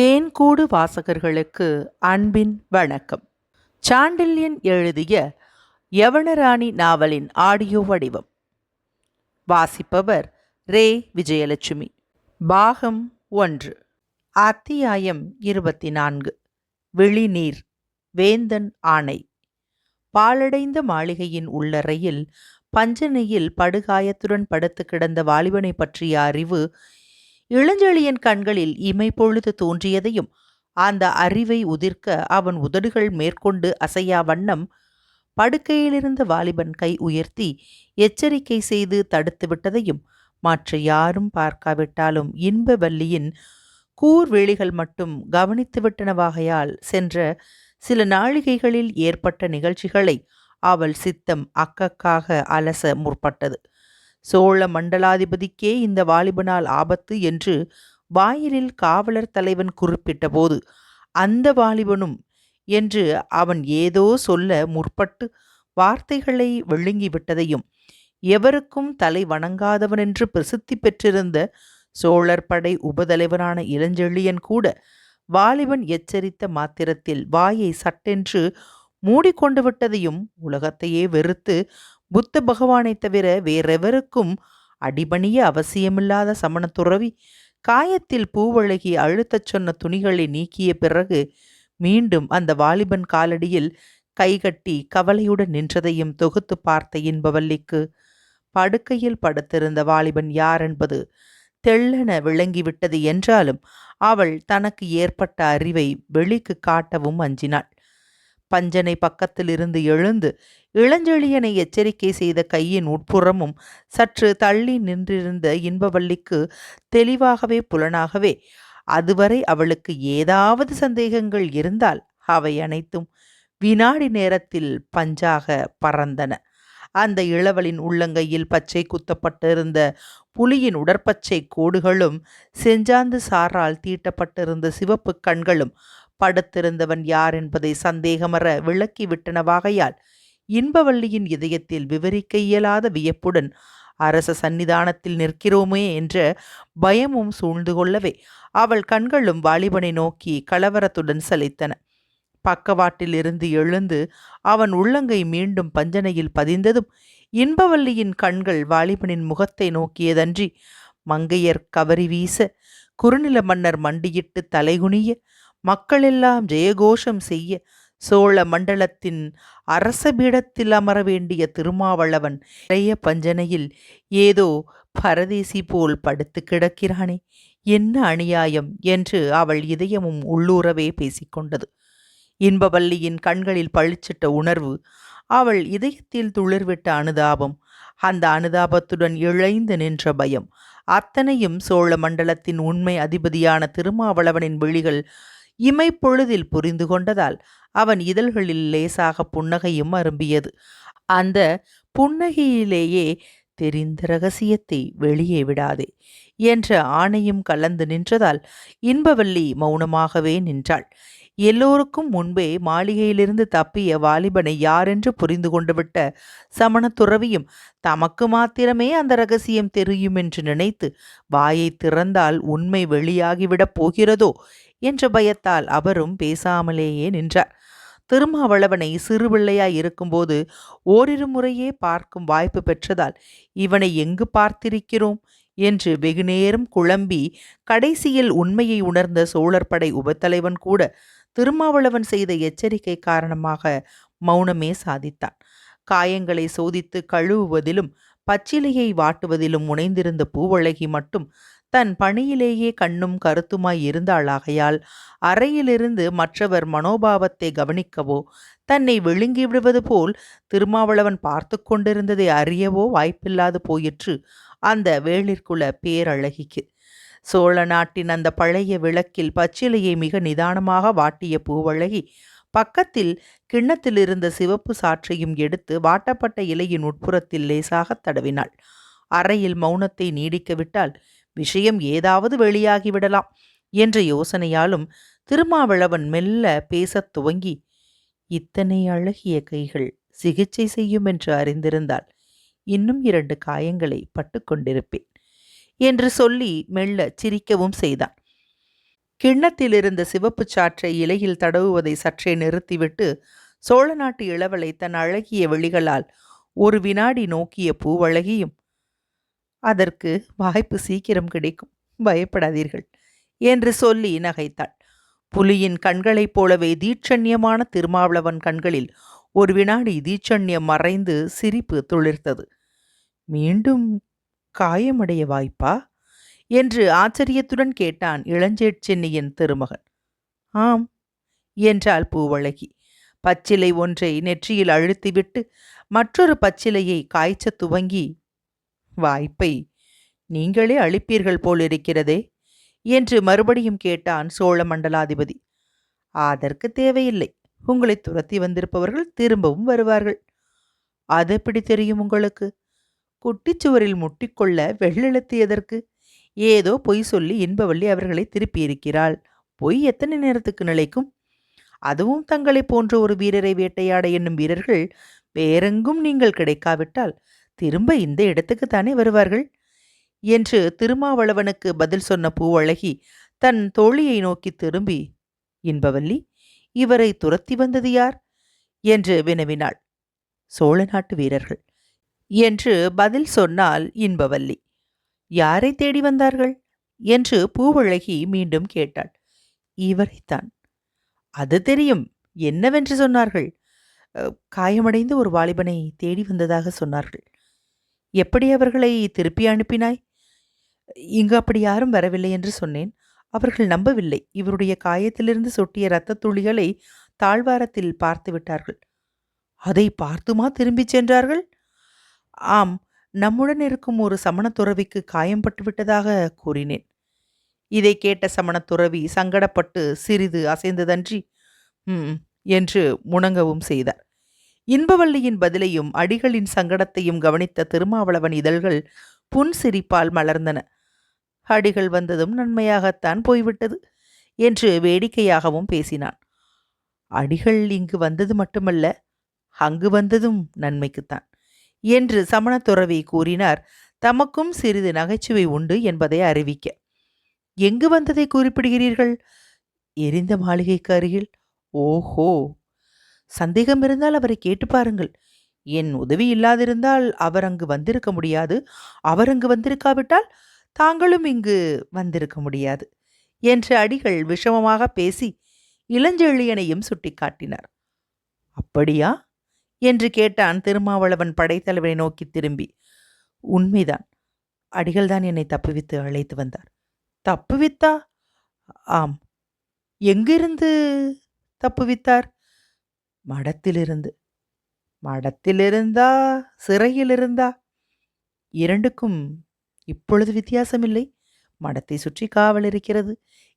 தேன்கூடு வாசகர்களுக்கு அன்பின் வணக்கம். சாண்டில்யன் எழுதிய யவனராணி நாவலின் ஆடியோ வடிவம். வாசிப்பவர் ரே. விஜயலட்சுமி. பாகம் ஒன்று. அத்தியாயம் இருபத்தி நான்கு விழிநீர். வேந்தன் ஆணை. பாழடைந்த மாளிகையின் உள்ளறையில் பஞ்சனையில் படுகாயத்துடன் படுத்து கிடந்த வாலிபனை பற்றிய அறிவு இளஞ்செழியன் கண்களில் இமை பொழுது தோன்றியதையும் அந்த அறிவை உதிர்க்க அவன் உதடுகள் மேற்கொண்டு அசையா வண்ணம் படுக்கையிலிருந்த வாலிபன் கை உயர்த்தி எச்சரிக்கை செய்து தடுத்து விட்டதையும் மற்ற யாரும் பார்க்காவிட்டாலும் இன்ப வல்லியின் கூர்வேளிகள் மட்டும் கவனித்து விட்டனவாகையால் சென்ற சில நாழிகைகளில் ஏற்பட்ட நிகழ்ச்சிகளை அவள் சித்தம் அக்கக்காக அலச முற்பட்டது. சோழ மண்டலாதிபதிக்கே இந்த வாலிபனால் ஆபத்து என்று வாயிலில் காவலர் தலைவன் குறிப்பிட்டபோது அந்த வாலிபனும் என்று அவன் ஏதோ சொல்ல முற்பட்டு வார்த்தைகளை விழுங்கிவிட்டதையும் எவருக்கும் தலை வணங்காதவன் என்று பிரசித்தி பெற்றிருந்த சோழர் படை உபதலைவனான இளஞ்செழியன் கூட வாலிபன் எச்சரித்த மாத்திரத்தில் வாயை சட்டென்று மூடிக்கொண்டு விட்டதையும் உலகத்தையே வெறுத்து புத்த பகவானைத் தவிர வேறெவருக்கும் அடிபணிய அவசியமில்லாத சமணத்துறவி காயத்தில் பூவழகி அழுத்தச் சொன்ன துணிகளை நீக்கிய பிறகு மீண்டும் அந்த வாலிபன் காலடியில் கைகட்டி கவலையுடன் நின்றதையும் தொகுத்து பார்த்த இன்பவல்லிக்கு படுக்கையில் படுத்திருந்த வாலிபன் யார் என்பது தெள்ளென விளங்கிவிட்டது என்றாலும் அவள் தனக்கு ஏற்பட்ட அறிவை வெளிக்கு காட்டவும் அஞ்சினாள். பஞ்சனை பக்கத்திலிருந்து எழுந்து இளஞ்செழியனை எச்சரிக்கை செய்த கையின் உட்புறமும் சற்று தள்ளி நின்றிருந்த இன்பவல்லிக்கு தெளிவாகவே புலனாகவே அதுவரை அவளுக்கு ஏதாவது சந்தேகங்கள் இருந்தால் அவை அனைத்தும் வினாடி நேரத்தில் பஞ்சாக பறந்தன அந்த இளவலின் உள்ளங்கையில் பச்சை குத்தப்பட்டிருந்த புலியின் உடற்பச்சை கோடுகளும் செஞ்சாந்து சாரால் தீட்டப்பட்டிருந்த சிவப்பு கண்களும் படுத்திருந்தவன் யார் என்பதை சந்தேகமற விளக்கி விட்டனவாகையால் இன்பவள்ளியின் இதயத்தில் விவரிக்க இயலாத வியப்புடன் அரச சன்னிதானத்தில் நிற்கிறோமே என்ற பயமும் சூழ்ந்து கொள்ளவே அவள் கண்களும் வாலிபனை நோக்கி கலவரத்துடன் சலித்தன. பக்கவாட்டில் இருந்து எழுந்து அவன் உள்ளங்கை மீண்டும் பஞ்சனையில் பதிந்ததும் இன்பவல்லியின் கண்கள் வாலிபனின் முகத்தை நோக்கியதன்றி மங்கையர் கவரி வீச குறுநில மன்னர் மண்டியிட்டு தலைகுனிய மக்களெல்லாம் ஜெயகோஷம் செய்ய சோழ மண்டலத்தின் அரச பீடத்தில் அமர வேண்டிய திருமாவளவன் இளைய பஞ்சனையில் ஏதோ பரதேசி போல் படுத்து கிடக்கிறானே. என்ன அநியாயம் என்று அவள் இதயமும் உள்ளூரவே பேசிக்கொண்டது இன்பவல்லியின் கண்களில் பழிச்சிட்ட உணர்வு அவள் இதயத்தில் துளிர்விட்ட அனுதாபம் அந்த அனுதாபத்துடன் இழைந்து நின்ற பயம். அத்தனையும் சோழ மண்டலத்தின் உண்மை அதிபதியான திருமாவளவனின் விழிகள் இமைப்பொழுதில் புரிந்து கொண்டதால் அவன் இதழ்களில் லேசாக புன்னகையும் அரும்பியது. அந்த புன்னகையிலேயே தெரிந்த ரகசியத்தை வெளியே விடாதே என்ற ஆணையும் கலந்து நின்றதால் இன்பவல்லி மௌனமாகவே நின்றாள். எல்லோருக்கும் முன்பே மாளிகையிலிருந்து தப்பிய வாலிபனை யாரென்று புரிந்து கொண்டுவிட்ட சமணத்துறவியும் தமக்கு மாத்திரமே அந்த ரகசியம் தெரியும் என்று நினைத்து வாயை திறந்தால் உண்மை வெளியாகிவிடப் போகிறதோ என்ற பயத்தால் அவரும் பேசாமலேயே நின்றார். திருமாவளவனை சிறுவிள்ளையாய் இருக்கும்போது ஓரிரு முறையே பார்க்கும் வாய்ப்பு பெற்றதால் இவனை எங்கு பார்த்திருக்கிறோம்? என்று வெகுநேரம் குழம்பி கடைசியில் உண்மையை உணர்ந்த சோழர் படை உபத்தலைவன் கூட திருமாவளவன் செய்த எச்சரிக்கை காரணமாக மௌனமே சாதித்தான். காயங்களை சோதித்து கழுவுவதிலும் பச்சிலையை வாட்டுவதிலும் முனைந்திருந்த பூவழகி மட்டும் தன் பணியிலேயே கண்ணும் கருத்துமாய் இருந்தாளாகையால் அறையிலிருந்து மற்றவர் மனோபாவத்தை கவனிக்கவோ தன்னை விழுங்கி விடுவது போல் திருமாவளவன் பார்த்து கொண்டிருந்ததை அறியவோ வாய்ப்பில்லாது போயிற்று. அந்த வேளிற்குல பேரழகிக்கு. சோழ நாட்டின் அந்த பழைய விளக்கில் பச்சிலையை மிக நிதானமாக வாட்டிய பூவழகி பக்கத்தில் கிண்ணத்தில் இருந்த சிவப்பு சாற்றையும் எடுத்து வாட்டப்பட்ட இலையின் உட்புறத்தில் லேசாக தடவினாள். அறையில் மௌனத்தை நீடிக்கவிட்டால் விஷயம் ஏதாவது வெளியாகிவிடலாம் என்ற யோசனையாலும் திருமாவளவன் மெல்ல பேசத் துவங்கி இத்தனை அழகிய கைகள் சிகிச்சை செய்யும் என்று அறிந்திருந்தால் இன்னும் இரண்டு காயங்களை பட்டுக்கொண்டிருப்பேன் என்று சொல்லி மெல்ல சிரிக்கவும் செய்தான். கிண்ணத்தில் இருந்த சிவப்பு சாற்றை இலையில் தடவுவதை சற்றே நிறுத்திவிட்டு சோழ நாட்டு இளவலை தன் அழகிய விழிகளால் ஒரு வினாடி நோக்கிய பூவழகியும் அதற்கு வாய்ப்பு சீக்கிரம் கிடைக்கும். பயப்படாதீர்கள் என்று சொல்லி நகைத்தாள். புலியின் கண்களைப் போலவே தீட்சண்யமான திருமாவளவன் கண்களில் ஒரு வினாடி தீட்சண்யம் மறைந்து சிரிப்பு துளிர்த்தது. மீண்டும் காயமடைய வாய்ப்பா? என்று ஆச்சரியத்துடன் கேட்டான் இளஞ்சேட் சென்னியின் திருமகன். ஆம் என்றாள் பூவழகி. பச்சிலை ஒன்றை நெற்றியில் அழுத்திவிட்டு மற்றொரு பச்சிலையை காய்ச்ச துவங்கி வாய்ப்பை நீங்களே அளிப்பீர்கள் போலிருக்கிறதே என்று மறுபடியும் கேட்டான் சோழ மண்டலாதிபதி. அதற்கு தேவையில்லை. உங்களை துரத்தி வந்திருப்பவர்கள் திரும்பவும் வருவார்கள். அது எப்படி தெரியும் உங்களுக்கு? குட்டிச்சுவரில் முட்டிக்கொள்ள வெள்ளெழுத்து எதற்கு? ஏதோ பொய் சொல்லி இன்பவள்ளி அவர்களை திருப்பியிருக்கிறாள். பொய் எத்தனை நேரத்துக்கு நிலைக்கும்? அதுவும் தங்களை போன்ற ஒரு வீரரை வேட்டையாட என்னும் வீரர்கள் வேறெங்கும் நீங்கள் கிடைக்காவிட்டால் திரும்ப இந்த இடத்துக்குத்தானே வருவார்கள்? என்று திருமாவளவனுக்கு பதில் சொன்ன பூவழகி தன் தோழியை நோக்கி திரும்பி இன்பவல்லி இவரை துரத்தி வந்தது யார்? என்று வினவினாள். சோழ நாட்டு வீரர்கள் என்று பதில் சொன்னால் இன்பவல்லி. யாரை தேடி வந்தார்கள்? என்று பூவழகி மீண்டும் கேட்டாள். இவரைத்தான். அது தெரியும். என்னவென்று சொன்னார்கள்? காயமடைந்து ஒரு வாலிபனை தேடி வந்ததாக சொன்னார்கள். எப்படி அவர்களை திருப்பி அனுப்பினாய்? இங்கு அப்படி யாரும் வரவில்லை என்று சொன்னேன். அவர்கள் நம்பவில்லை. இவருடைய காயத்திலிருந்து சொட்டிய இரத்த துளிகளை தாழ்வாரத்தில் பார்த்து விட்டார்கள். அதை பார்த்துமா திரும்பிச் சென்றார்கள்? ஆம் நம்முடன் இருக்கும் ஒரு சமணத்துறவிக்கு துறவிக்கு காயம்பட்டு விட்டதாக கூறினேன். இதை கேட்ட சமணத்துறவி சங்கடப்பட்டு சிறிது அசைந்ததன்றி என்று முணங்கவும் செய்தார். இன்பவல்லியின் பதிலையும் அடிகளின் சங்கடத்தையும் கவனித்த திருமாவளவன் இதழ்கள் புன் சிரிப்பால் மலர்ந்தன. அடிகள் வந்ததும் நன்மையாகத்தான் போய்விட்டது என்று வேடிக்கையாகவும் பேசினான். அடிகள் இங்கு வந்தது மட்டுமல்ல அங்கு வந்ததும் நன்மைக்குத்தான் என்று சமணத்துறவி கூறினார். தமக்கும் சிறிது நகைச்சுவை உண்டு என்பதை அறிவிக்க. எங்கு வந்ததை குறிப்பிடுகிறீர்கள்? எரிந்த மாளிகைக்கு அருகில்? ஓஹோ! சந்தேகம் இருந்தால் அவரை கேட்டு பாருங்கள். என் உதவி இல்லாதிருந்தால் அவர் அங்கு வந்திருக்க முடியாது. அவர் அங்கு வந்திருக்காவிட்டால் தாங்களும் இங்கு வந்திருக்க முடியாது என்று அடிகள் விஷமமாக பேசி இளஞ்செழியனையும் சுட்டிக்காட்டினார் அப்படியா? என்று கேட்டான் திருமாவளவன் படைத்தலைவனை நோக்கி திரும்பி. உண்மைதான். அடிகள்தான் என்னை தப்புவித்து அழைத்து வந்தார். தப்புவித்தா? ஆம். எங்கிருந்து தப்புவித்தார்? மடத்திலிருந்து. மடத்திலிருந்தா சிறையிலிருந்தா. இரண்டுக்கும் இப்பொழுது வித்தியாசமில்லை. மடத்தை சுற்றி காவல் இருக்கிறது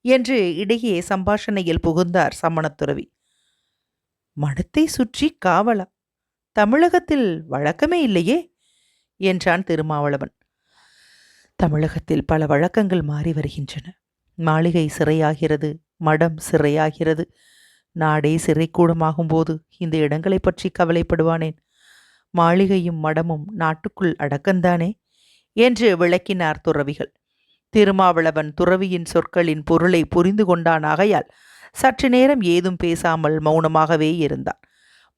என்று இடையே சம்பாஷணையில் புகுந்தார் சம்மணத்துறவி மடத்தை சுற்றி காவலா? தமிழகத்தில் வழக்கமே இல்லையே? என்றான் திருமாவளவன். தமிழகத்தில் பல வழக்கங்கள் மாறி வருகின்றன. மாளிகை சிறையாகிறது மடம் சிறையாகிறது. நாடே சிறைக்கூடமாகும்போது இந்த இடங்களை பற்றி கவலைப்படுவானேன். மாளிகையும் மடமும் நாட்டுக்குள் அடக்கந்தானே? என்று விளக்கினார் துறவிகள். திருமாவளவன் துறவியின் சொற்களின் பொருளை புரிந்து கொண்டான் ஆகையால் சற்று நேரம் ஏதும் பேசாமல் மௌனமாகவே இருந்தான்.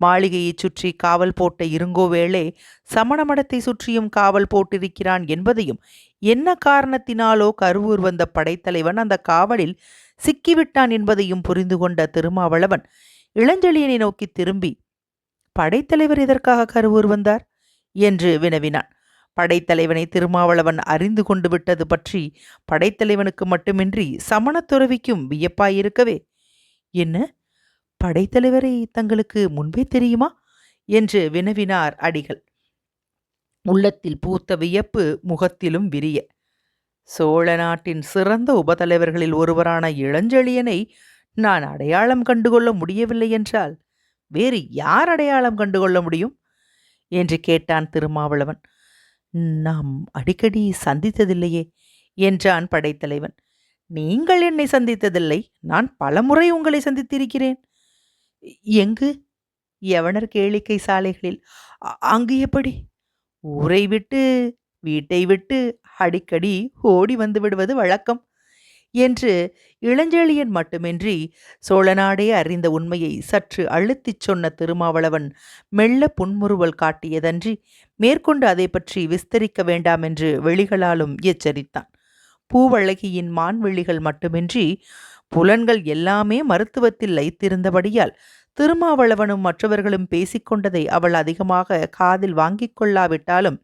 மாளிகையைச் சுற்றி காவல் போட்ட இருங்கோவேளே சமண மடத்தை சுற்றியும் காவல் போட்டிருக்கிறான் என்பதையும் என்ன காரணத்தினாலோ கருவூர் வந்த படைத்தலைவன் அந்த காவலில் சிக்கிவிட்டான் என்பதையும் புரிந்து கொண்ட திருமாவளவன் இளஞ்செழியனை நோக்கி திரும்பி படைத்தலைவர் எதற்காக கருவூர் வந்தார்? என்று வினவினான். படைத்தலைவனை திருமாவளவன் அறிந்து கொண்டு விட்டது பற்றி படைத்தலைவனுக்கு மட்டுமின்றி சமணத்துறவிக்கும் வியப்பாயிருக்கவே. என்ன? படைத்தலைவரை தங்களுக்கு முன்பே தெரியுமா? என்று வினவினார் அடிகள். உள்ளத்தில் பூத்த வியப்பு முகத்திலும் விரிய. சோழ நாட்டின் சிறந்த உபதலைவர்களில் ஒருவரான இளஞ்செழியனை நான் அடையாளம் கண்டுகொள்ள முடியவில்லை என்றால் வேறு யார் அடையாளம் கண்டுகொள்ள முடியும்? என்று கேட்டான் திருமாவளவன். நாம் அடிக்கடி சந்தித்ததில்லையே என்றான் படைத்தலைவன். நீங்கள் என்னை சந்தித்ததில்லை நான் பலமுறை உங்களை சந்தித்திருக்கிறேன். எங்கு? எவனர் கேளிக்கை சாலைகளில்? அங்கு எப்படி? ஊரை விட்டு வீட்டை விட்டு அடிக்கடி ஓடி வந்து விடுவது வழக்கம். என்று இளஞ்செழியன் மட்டுமின்றி சோழநாடே அறிந்த உண்மையை சற்று அழுத்திச் சொன்ன திருமாவளவன் மெல்ல புன்முறுவல் காட்டியதன்றி மேற்கொண்டு அதை பற்றி விஸ்தரிக்க வேண்டாம் என்று வெளிகளாலும் எச்சரித்தான். பூவழகியின் மான்வெள்ளிகள் மட்டுமின்றி புலன்கள் எல்லாமே மருத்துவத்தில் லைத்திருந்தபடியால் திருமாவளவனும் மற்றவர்களும் பேசிக்கொண்டதை அவள் அதிகமாக காதில் வாங்கிக் கொள்ளாவிட்டாலும்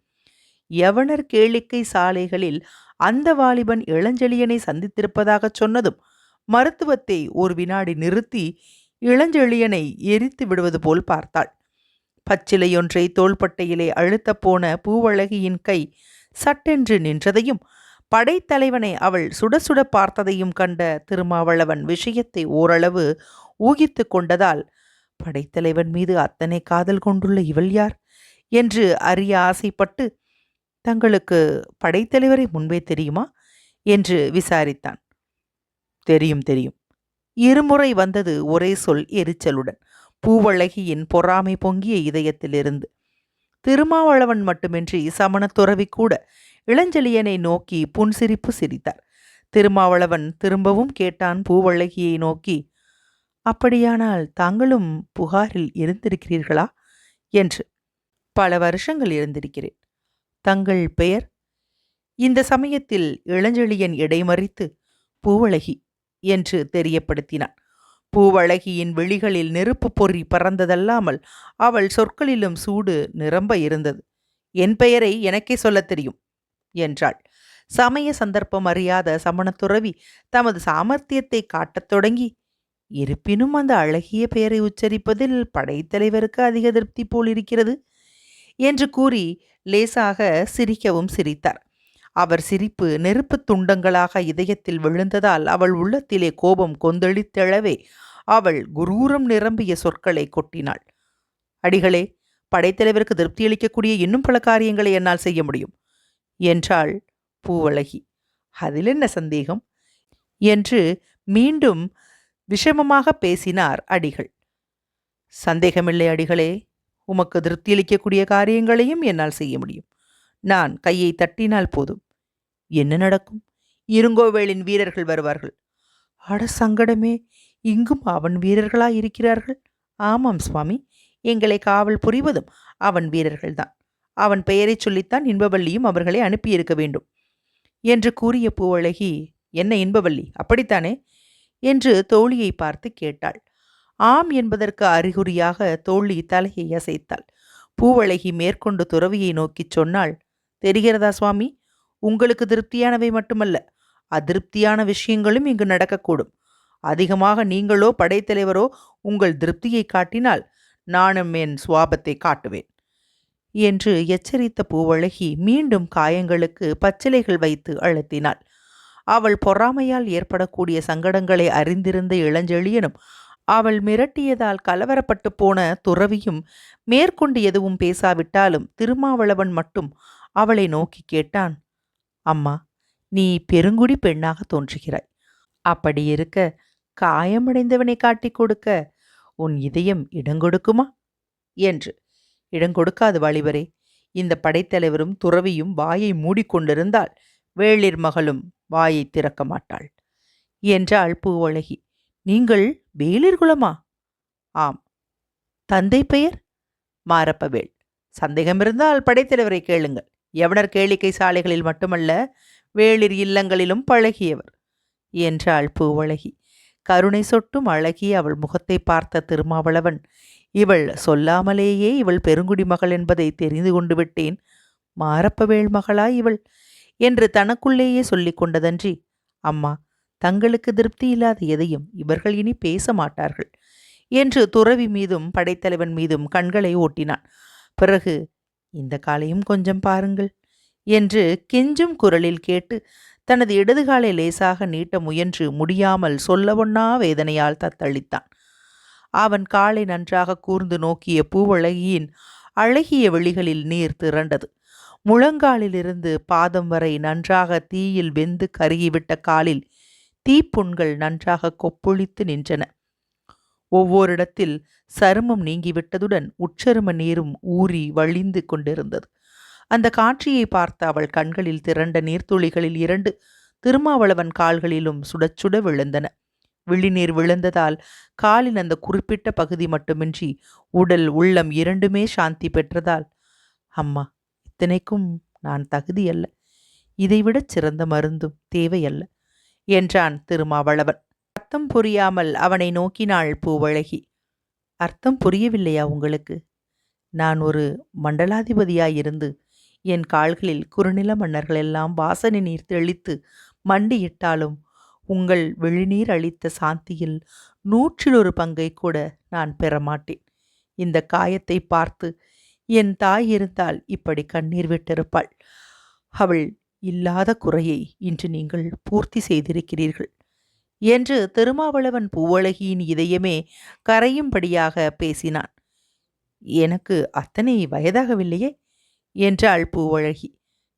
யவனர் கேளிக்கை சாலைகளில் அந்த வாலிபன் இளஞ்செழியனை சந்தித்திருப்பதாகச் சொன்னதும் மருத்துவத்தை ஒரு வினாடி நிறுத்தி இளஞ்செழியனை எரித்து விடுவது போல் பார்த்தாள். பச்சிலையொன்றை தோள்பட்டையிலே அழுத்தப் போன பூவழகியின் கை சட்டென்று நின்றதையும் படைத்தலைவனை அவள் சுட சுட பார்த்ததையும் கண்ட திருமாவளவன் விஷயத்தை ஓரளவு ஊகித்து கொண்டதால் படைத்தலைவன் மீது அத்தனை காதல் கொண்டுள்ள இவள் யார்? என்று அறிய ஆசைப்பட்டு தங்களுக்கு படைத்தலைவரை முன்பே தெரியுமா? என்று விசாரித்தான். தெரியும் தெரியும். இருமுறை வந்தது ஒரே சொல் எரிச்சலுடன். பூவழகியின் பொறாமை பொங்கிய இதயத்திலிருந்து திருமாவளவன் மட்டுமின்றி சமணத்துறவி கூட இளஞ்செழியனை நோக்கி புன்சிரிப்பு சிரித்தார். திருமாவளவன் திரும்பவும் கேட்டான் பூவழகியை நோக்கி அப்படியானால் தாங்களும் புகாரில் இருந்திருக்கிறீர்களா? என்று. பல வருஷங்கள் இருந்திருக்கிறேன். தங்கள் பெயர்? இந்த சமயத்தில் இளஞ்செழியன் இடைமறித்து பூவழகி என்று தெரியப்படுத்தினான். பூவழகியின் விழிகளில் நெருப்பு பொறி பறந்ததல்லாமல் அவள் சொற்களிலும் சூடு நிரம்ப இருந்தது. என் பெயரை எனக்கே சொல்லத் தெரியும் என்றாள். சமய சந்தர்ப்பம் அறியாத சமணத்துறவி தமது சாமர்த்தியத்தை காட்டத் தொடங்கி இருப்பினும் அந்த அழகிய பெயரை உச்சரிப்பதில் படைத்தலைவருக்கு அதிக திருப்தி போல் இருக்கிறது என்று கூறி லேசாக சிரிக்கவும் சிரித்தார். அவர் சிரிப்பு நெருப்புத் துண்டங்களாக இதயத்தில் விழுந்ததால் அவள் உள்ளத்திலே கோபம் கொந்தளித்தெழவே அவள் குரூரம் நிரம்பிய சொற்களை கொட்டினாள். அடிகளே படைத்தலைவருக்கு திருப்தியளிக்கக்கூடிய இன்னும் பல காரியங்களை என்னால் செய்ய முடியும் என்றாள் பூவழகி. அதில் என்ன சந்தேகம்? என்று மீண்டும் விஷமமாக பேசினார் அடிகள். சந்தேகமில்லை அடிகளே உமக்கு திருப்தியளிக்கக்கூடிய காரியங்களையும் என்னால் செய்ய முடியும். நான் கையை தட்டினால் போதும். என்ன நடக்கும்? இருங்கோவேளின் வீரர்கள் வருவார்கள். அட சங்கடமே இங்கும் அவன் வீரர்களாய் இருக்கிறார்கள் ஆமாம் சுவாமி எங்களை காவல் புரிவதும் அவன் வீரர்கள்தான். அவன் பெயரைச் சொல்லித்தான் இன்பவல்லியும் அவர்களை அனுப்பியிருக்க வேண்டும். என்று கூறிய பூவழகி என்ன இன்பவல்லி அப்படித்தானே? என்று தோழியை பார்த்து கேட்டாள். ஆம் என்பதற்கு அறிகுறியாக தோழி தலையை அசைத்தாள். பூவழகி மேற்கொண்டு துறவியை நோக்கிச் சொன்னாள் தெரிகிறதா சுவாமி? உங்களுக்கு திருப்தியானவை மட்டுமல்ல. அதிருப்தியான விஷயங்களும் இங்கு நடக்கக்கூடும். அதிகமாக நீங்களோ படைத்தலைவரோ உங்கள் திருப்தியை காட்டினால் நானும் என் சுவாபத்தை காட்டுவேன். என்று எச்சரித்த பூவழகி மீண்டும் காயங்களுக்கு பச்சிலைகள் வைத்து அழுத்தினாள். அவள் பொறாமையால் ஏற்படக்கூடிய சங்கடங்களை அறிந்திருந்த இளஞ்செழியனும் அவள் மிரட்டியதால் கலவரப்பட்டு போன துறவியும் மேற்கொண்டு எதுவும் பேசாவிட்டாலும் திருமாவளவன் மட்டும் அவளை நோக்கி கேட்டான். அம்மா நீ பெருங்குடி பெண்ணாக தோன்றுகிறாய். அப்படி இருக்க காயமடைந்தவனை காட்டிக் கொடுக்க உன் இதயம் இடங்கொடுக்குமா என்று. இடங்கொடுக்காது வாலிபரே. இந்த படைத்தலைவரும் துறவியும் வாயை மூடிக்கொண்டிருந்தால் வேளிர் மகளும் வாயை திறக்க மாட்டாள். என்றாள் பூவழகி. நீங்கள் வேளிர் குலமா? ஆம். தந்தை பெயர்? மாரப்பவேள் சந்தேகம் இருந்தால் படைத்தலைவரை கேளுங்கள். யவனர் கேளிக்கை சாலைகளில் மட்டுமல்ல வேளிர் இல்லங்களிலும் பழகியவர் என்றாள் பூவழகி. கருணை சொட்டும் அழகி அவள் முகத்தை பார்த்த திருமாவளவன் இவள் சொல்லாமலேயே இவள் பெருங்குடி மகள் என்பதை தெரிந்து கொண்டு விட்டேன். மாரப்பவேள் மகளா இவள்? என்று தனக்குள்ளேயே சொல்லிக் கொண்டதன்றி அம்மா தங்களுக்கு திருப்தி இல்லாத எதையும் இவர்கள் இனி பேச மாட்டார்கள் என்று துறவி மீதும் படைத்தலைவன் மீதும் கண்களை ஓட்டினான். பிறகு இந்த காலையும் கொஞ்சம் பாருங்கள் என்று கெஞ்சும் குரலில் கேட்டு தனது இடதுகாலை லேசாக நீட்ட முயன்று முடியாமல் சொல்லவொன்னா வேதனையால் தத்தளித்தான். அவன் காலை நன்றாக கூர்ந்து நோக்கிய பூவழகியின் அழகிய வெளிகளில் நீர் திரண்டது. முழங்காலிலிருந்து பாதம் வரை நன்றாக தீயில் வெந்து கருகிவிட்ட காலில் தீப்புண்கள் நன்றாக கொப்பொழித்து நின்றன. ஒவ்வொரிடத்தில் சருமம் நீங்கிவிட்டதுடன் உச்சரும நீரும் ஊறி வழிந்து கொண்டிருந்தது. அந்த காட்சியை பார்த்த அவள் கண்களில் திரண்ட நீர்த்துளிகளில் இரண்டு திருமாவளவன் கால்களிலும் சுடச்சுட விழுந்தன. விழிநீர் விழுந்ததால் காலின் அந்த குறிப்பிட்ட பகுதி மட்டுமின்றி உடல் உள்ளம் இரண்டுமே சாந்தி பெற்றதால் அம்மா இத்தனைக்கும் நான் தகுதியல்ல. இதைவிடச் சிறந்த மருந்தும் தேவையல்ல என்றான் திருமாவளவன். அர்த்தம் புரியாமல் அவனை நோக்கினாள் பூவழகி. அர்த்தம் புரியவில்லையா உங்களுக்கு? நான் ஒரு மண்டலாதிபதியாயிருந்து என் கால்களில் குறுநில மன்னர்களெல்லாம் வாசனை நீர் தெளித்து மண்டியிட்டாலும் உங்கள் வெளிநீர் அளித்த சாந்தியில் நூற்றில் ஒரு பங்கை கூட நான் பெறமாட்டேன். இந்த காயத்தை பார்த்து என் தாய் இருந்தால் இப்படி கண்ணீர் விட்டிருப்பாள். அவள் இல்லாத குறையை இன்று நீங்கள் பூர்த்தி செய்திருக்கிறீர்கள். என்று திருமாவளவன் பூவழகியின் இதயமே கரையும்படியாக பேசினான். எனக்கு அத்தனை வயதாகவில்லையே? என்றாள் பூவழகி.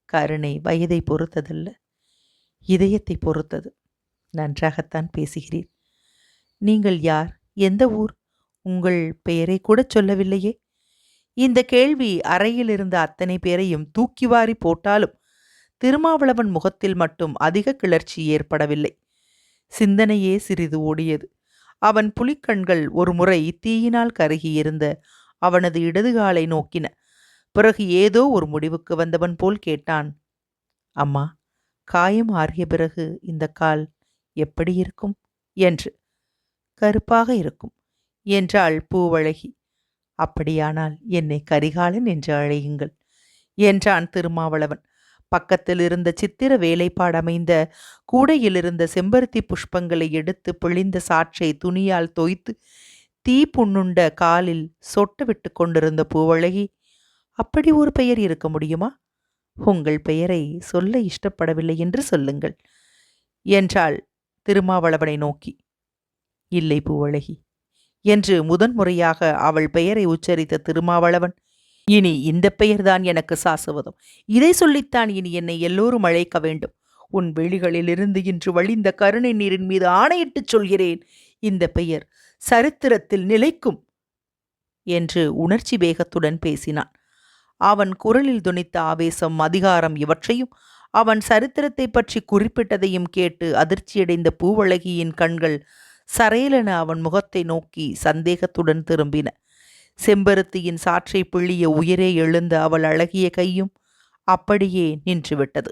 கருணை வயதை பொறுத்ததல்ல. இதயத்தை பொறுத்தது. நன்றாகத்தான் பேசுகிறீர். நீங்கள் யார்? எந்த ஊர்? உங்கள் பெயரை கூட சொல்லவில்லையே? இந்த கேள்வி அறையில் இருந்த அத்தனை பேரையும் தூக்கி வாரி போட்டாலும் திருமாவளவன் முகத்தில் மட்டும் அதிக கிளர்ச்சி ஏற்படவில்லை. சிந்தனையே சிறிது ஓடியது. அவன் புலிக்கண்கள் ஒரு முறை தீயினால் கருகியிருந்த அவனது இடதுகாலை நோக்கின. பிறகு ஏதோ ஒரு முடிவுக்கு வந்தவன் போல் கேட்டான் அம்மா காயம் ஆறிய பிறகு இந்த கால் எப்படி இருக்கும்? என்று. கருப்பாக இருக்கும் என்றாள் பூவழகி. அப்படியானால் என்னை கரிகாலன் என்று அழையுங்கள் என்றான் திருமாவளவன். பக்கத்தில் இருந்த சித்திர வேலைப்பாடமைந்த அமைந்த கூடையிலிருந்த செம்பருத்தி புஷ்பங்களை எடுத்து பிழிந்த சாற்றை துணியால் தோய்த்து தீ புண்ணுண்ட காலில் சொட்ட விட்டு கொண்டிருந்த பூவழகி அப்படி ஒரு பெயர் இருக்க முடியுமா? உங்கள் பெயரை சொல்ல இஷ்டப்படவில்லை என்று சொல்லுங்கள் என்றாள் திருமாவளவனை நோக்கி. இல்லை பூவழகி என்று முதன்முறையாக அவள் பெயரை உச்சரித்த திருமாவளவன் இனி இந்த பெயர்தான் எனக்கு சாசுவதம். இதை சொல்லித்தான் இனி என்னை எல்லோரும் அழைக்க வேண்டும். உன் வெளிகளிலிருந்து இன்று வழிந்த கருணை நீரின் மீது ஆணையிட்டுச் சொல்கிறேன். இந்த பெயர் சரித்திரத்தில் நிலைக்கும் என்று உணர்ச்சி வேகத்துடன் பேசினான். அவன் குரலில் துணித்த ஆவேசம் அதிகாரம் இவற்றையும் அவன் சரித்திரத்தை பற்றி குறிப்பிட்டதையும் கேட்டு அதிர்ச்சியடைந்த பூவழகியின் கண்கள் சரையலென அவன் முகத்தை நோக்கி சந்தேகத்துடன் திரும்பின. செம்பருத்தியின் சாற்றை பிழிய உயிரே எழுந்த அவள் அழகிய கையும் அப்படியே நின்றுவிட்டது.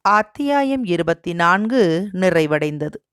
அத்தியாயம் இருபத்தி நான்கு நிறைவடைந்தது.